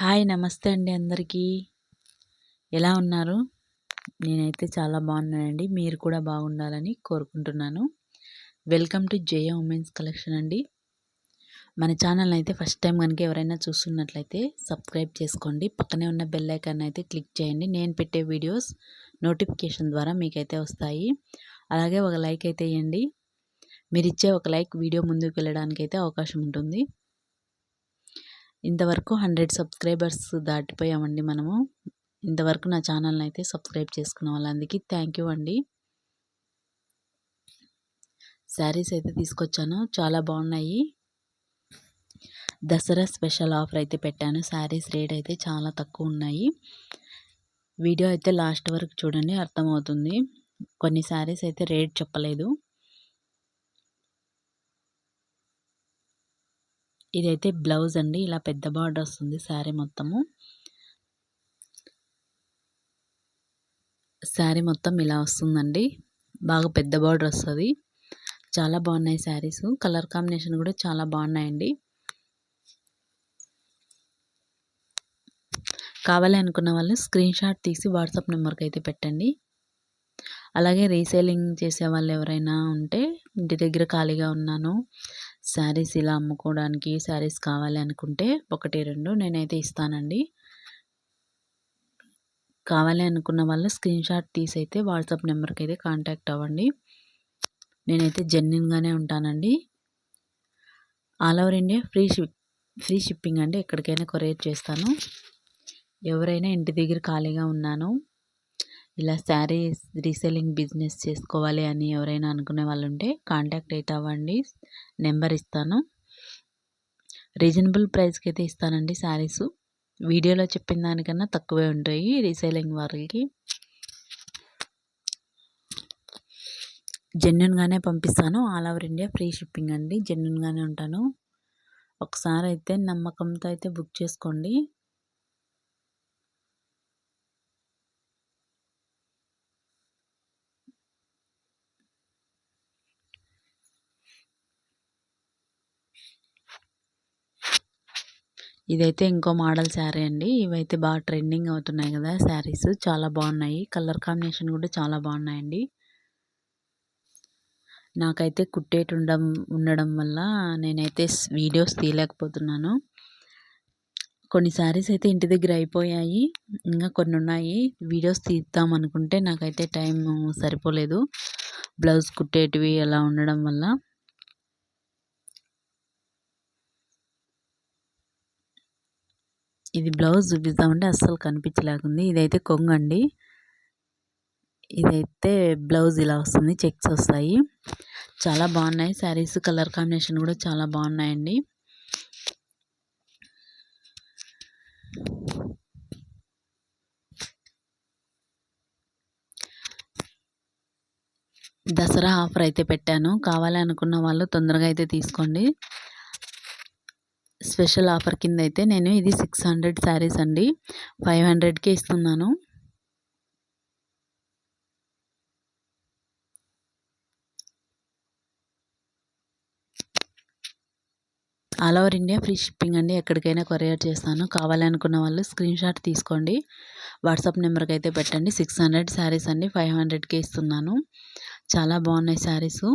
Hi నమస్తే అండి అందరికీ. ఎలా ఉన్నారు? నేనైతే చాలా బాగున్నానండి. మీరు కూడా బాగుండాలని కోరుకుంటున్నాను. Welcome to Jaya women's collection అండి. మన ఛానల్ అయితే ఫస్ట్ టైం కనుక ఎవరైనా చూస్తున్నట్లయితే సబ్స్క్రైబ్ చేసుకోండి. పక్కనే ఉన్న బెల్ ఐకాన్ అయితే క్లిక్ చేయండి. నేను పెట్టే వీడియోస్ నోటిఫికేషన్ ద్వారా మీకైతే వస్తాయి. అలాగే ఒక లైక్ అయితే ఇవ్వండి మీరు ఇచ్చే ఒక లైక్ వీడియో ముందుకు వెళ్ళడానికి అయితే అవకాశం ఉంటుంది. ఇంతవరకు హండ్రెడ్ సబ్స్క్రైబర్స్ దాటిపోయామండి మనము. ఇంతవరకు నా ఛానల్ని అయితే సబ్స్క్రైబ్ చేసుకున్న వాళ్ళందరికీ థ్యాంక్ యూ అండి. శారీస్ అయితే తీసుకొచ్చాను. చాలా బాగున్నాయి. దసరా స్పెషల్ ఆఫర్ అయితే పెట్టాను. శారీస్ రేట్ అయితే చాలా తక్కువ ఉన్నాయి. వీడియో అయితే లాస్ట్ వరకు చూడండి అర్థమవుతుంది. కొన్ని శారీస్ అయితే రేట్ చెప్పలేదు. ఇదైతే బ్లౌజ్ అండి. ఇలా పెద్ద బార్డర్ వస్తుంది శారీ మొత్తము. శారీ మొత్తం ఇలా వస్తుందండి. బాగా పెద్ద బార్డర్ వస్తుంది. చాలా బాగున్నాయి శారీస్. కలర్ కాంబినేషన్ కూడా చాలా బాగున్నాయండి. కావాలి అనుకున్న వాళ్ళు స్క్రీన్ షాట్ తీసి వాట్సాప్ నెంబర్కి అయితే పెట్టండి. అలాగే రీసేలింగ్ చేసే వాళ్ళు ఎవరైనా ఉంటే ఇంటి దగ్గర ఖాళీగా ఉన్నాను. శారీస్ ఇలా అమ్ముకోవడానికి శారీస్ కావాలి అనుకుంటే ఒకటి రెండు నేనైతే ఇస్తానండి. కావాలి అనుకున్న వాళ్ళు స్క్రీన్ షాట్ తీసి అయితే వాట్సాప్ నెంబర్కి అయితే కాంటాక్ట్ అవ్వండి. నేనైతే జెన్యున్గానే ఉంటానండి. All over India free ship free shipping అండి. ఎక్కడికైనా కొరియర్ చేస్తాను. ఎవరైనా ఇంటి దగ్గర ఖాళీగా ఉన్నాను. ఇలా శారీస్ రీసెల్లింగ్ బిజినెస్ చేసుకోవాలి అని ఎవరైనా అనుకునే వాళ్ళు ఉంటే కాంటాక్ట్ అయితే అవ్వండి. నెంబర్ ఇస్తాను. రీజనబుల్ ప్రైస్కి అయితే ఇస్తానండి శారీస్. వీడియోలో చెప్పిన దానికన్నా తక్కువే ఉంటాయి రీసేలింగ్ వారికి జెన్యున్గానే పంపిస్తాను. All over India free shipping అండి. జెన్యున్గానే ఉంటాను. ఒకసారి అయితే నమ్మకంతో అయితే బుక్ చేసుకోండి. ఇదైతే ఇంకో మోడల్ శారీ అండి. ఇవైతే బాగా ట్రెండింగ్ అవుతున్నాయి కదా శారీస్. చాలా బాగున్నాయి. కలర్ కాంబినేషన్ కూడా చాలా బాగున్నాయండి. నాకైతే కుట్టేటి ఉండడం ఉండడం వల్ల నేనైతే వీడియోస్ తీయలేకపోతున్నాను. కొన్ని శారీస్ అయితే ఇంటి దగ్గర అయిపోయాయి. ఇంకా కొన్ని ఉన్నాయి. వీడియోస్ తీద్దాం అనుకుంటే నాకైతే టైం సరిపోలేదు. బ్లౌజ్ కుట్టేటివి అలా ఉండడం వల్ల. ఇది బ్లౌజ్ చూపిద్దామంటే అస్సలు కనిపించలేకుంది. ఇదైతే కొంగు అండి. ఇదైతే బ్లౌజ్ ఇలా వస్తుంది చెక్స్ వస్తాయి. చాలా బాగున్నాయి. శారీస్ కలర్ కాంబినేషన్ కూడా చాలా బాగున్నాయండి. దసరా ఆఫర్ అయితే పెట్టాను. కావాలనుకున్న వాళ్ళు తొందరగా అయితే తీసుకోండి. స్పెషల్ ఆఫర్ కింద అయితే నేను ఇది సిక్స్ హండ్రెడ్ శారీస్ అండి. ఫైవ్ హండ్రెడ్కే ఇస్తున్నాను. All over India free shipping అండి. ఎక్కడికైనా కొరియర్ చేస్తాను. కావాలనుకున్న వాళ్ళు స్క్రీన్ షాట్ తీసుకోండి. వాట్సాప్ నెంబర్కి అయితే పెట్టండి. సిక్స్ హండ్రెడ్ శారీస్ అండి. ఫైవ్ హండ్రెడ్కే ఇస్తున్నాను. చాలా బాగున్నాయి శారీసు.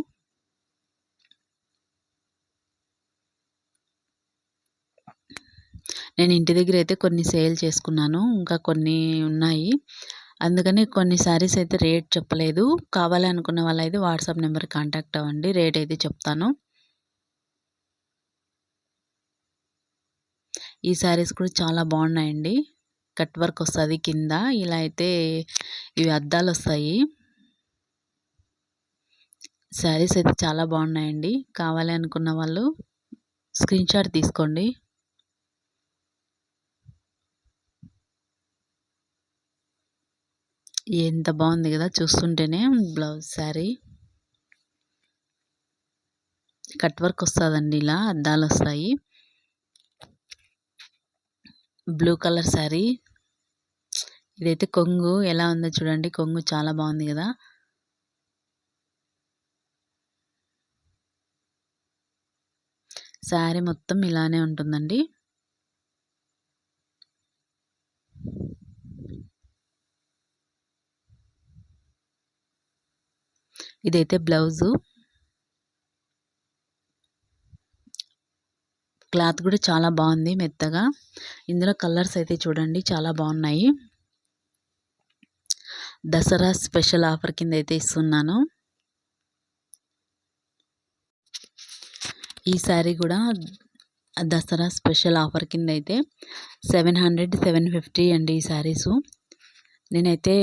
నేను ఇంటి దగ్గర అయితే కొన్ని సేల్ చేసుకున్నాను ఇంకా కొన్ని ఉన్నాయి. అందుకని కొన్ని శారీస్ అయితే రేట్ చెప్పలేదు. కావాలనుకున్న వాళ్ళు అయితే వాట్సాప్ నెంబర్ కాంటాక్ట్ అవ్వండి. రేట్ అయితే చెప్తాను. ఈ శారీస్ కూడా చాలా బాగున్నాయండి. కట్ వర్క్ వస్తుంది కింద. ఇలా అయితే ఇవి అద్దాలు వస్తాయి. శారీస్ అయితే చాలా బాగున్నాయండి. కావాలి అనుకున్న వాళ్ళు స్క్రీన్ షాట్ తీసుకోండి. ఎంత బాగుంది కదా చూస్తుంటేనే బ్లౌజ్ శారీ. కట్ వర్క్ వస్తుందండి ఇలా అద్దాలు వస్తాయి. Blue colour sari. ఇదైతే కొంగు ఎలా ఉందో చూడండి కొంగు చాలా బాగుంది కదా. శారీ మొత్తం ఇలానే ఉంటుందండి. ఇదైతే బ్లౌజు. క్లాత్ కూడా చాలా బాగుంది మెత్తగా. ఇందులో కలర్స్ అయితే చూడండి చాలా బాగున్నాయి. దసరా స్పెషల్ ఆఫర్ కింద అయితే ఇస్తున్నాను. ఈ శారీ కూడా దసరా స్పెషల్ ఆఫర్ కింద అయితే సెవెన్ హండ్రెడ్ సెవెన్ ఫిఫ్టీ అండి ఈ శారీసు. నేనైతే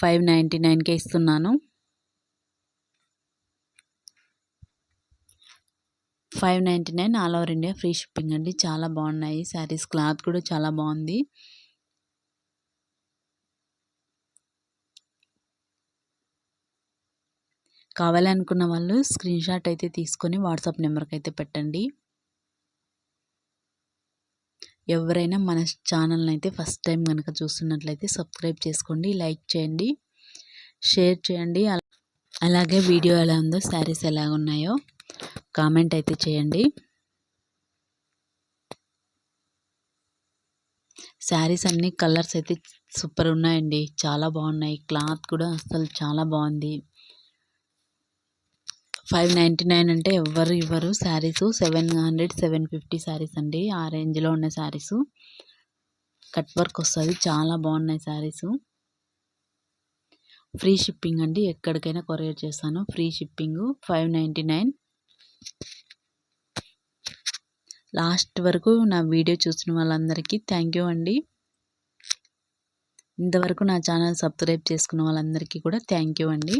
ఫైవ్ నైంటీ నైన్కే ఇస్తున్నాను. Five ninety nine all over India free shipping అండి. చాలా బాగున్నాయి. శారీస్ క్లాత్ కూడా చాలా బాగుంది. కావాలనుకున్న వాళ్ళు స్క్రీన్ షాట్ అయితే తీసుకొని వాట్సాప్ నెంబర్కి అయితే పెట్టండి. ఎవరైనా మన ఛానల్ని అయితే ఫస్ట్ టైం కనుక చూస్తున్నట్లయితే సబ్స్క్రైబ్ చేసుకోండి లైక్ చేయండి షేర్ చేయండి. అలాగే వీడియో ఎలా ఉందో శారీస్ ఎలా ఉన్నాయో కామెంట్ అయితే చేయండి. శారీస్ అన్ని కలర్స్ అయితే సూపర్ ఉన్నాయండి. చాలా బాగున్నాయి. క్లాత్ కూడా అసలు చాలా బాగుంది. ఫైవ్ నైంటీ నైన్ అంటే ఎవరు ఇవ్వరు. Saris seven hundred seven fifty saris అండి. ఆ రేంజ్లో ఉన్న శారీస్. కట్ వర్క్ వస్తుంది. చాలా బాగున్నాయి శారీస్. ఫ్రీ షిప్పింగ్ అండి. ఎక్కడికైనా కొరియర్ చేస్తాను. Free shipping five ninety nine. Last వరకు నా వీడియో చూసిన వాళ్ళందరికీ థ్యాంక్ యూ అండి. ఇంతవరకు నా ఛానల్ సబ్స్క్రైబ్ చేసుకున్న వాళ్ళందరికీ కూడా థ్యాంక్ యూ అండి.